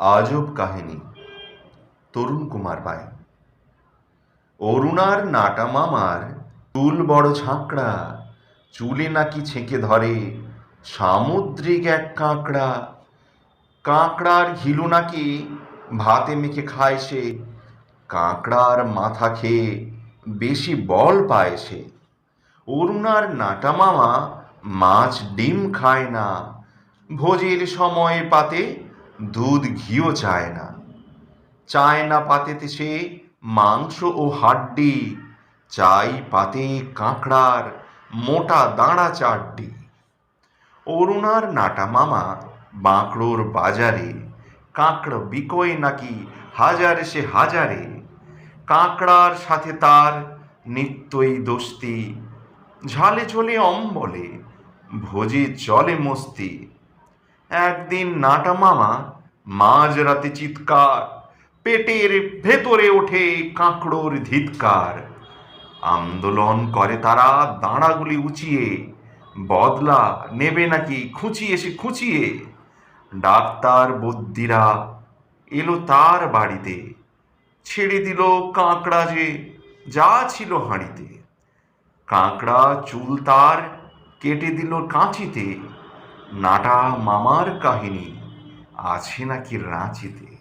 আজব কাহিনী। তরুণ কুমার পায়। অরুণার নাটা মামার চুল বড় ঝাঁকড়া, চুলে নাকি ছেঁকে ধরে সামুদ্রিক এক কাঁকড়া। কাঁকড়ার ঘিলু নাকি ভাতে মেখে খায় সে, কাঁকড়ার মাথা খেয়ে বেশি বল পায় সে। অরুণার নাটা মামা মাছ ডিম খায় না, ভোজের সময় পাতে দুধ ঘিও চায় না। চায় না পাতেতে সে মাংস ও হাড্ডি, চাই পাতে কাঁকড়ার মোটা দাঁড়া চাড্ডি। অরুণার নাটা মামা বাঁকড়োর বাজারে, কাঁকড় বিকোয় নাকি হাজারে সে হাজারে। কাঁকড়ার সাথে তার নিত্যই দোস্তি, ঝালে চলে অম্বলে, ভোজে চলে মস্তি। একদিন নাটা মামা মাঝরাতে চিৎকার, পেটের ভেতরে ওঠে কাঁকড়োর ধিৎকার। আন্দোলন করে তারা দাঁড়াগুলি উঁচিয়ে, বদলা নেবে নাকি খুঁচিয়ে সে খুঁচিয়ে। ডাক্তার বদ্যিরা এলো তার বাড়িতে, ছেড়ে দিল কাঁকড়া যে যা ছিল হাঁড়িতে। কাঁকড়া চুল তার কেটে দিল কাঁচিতে। নাটা মামার কাহিনী। আছে নাকি রাঁচিতে?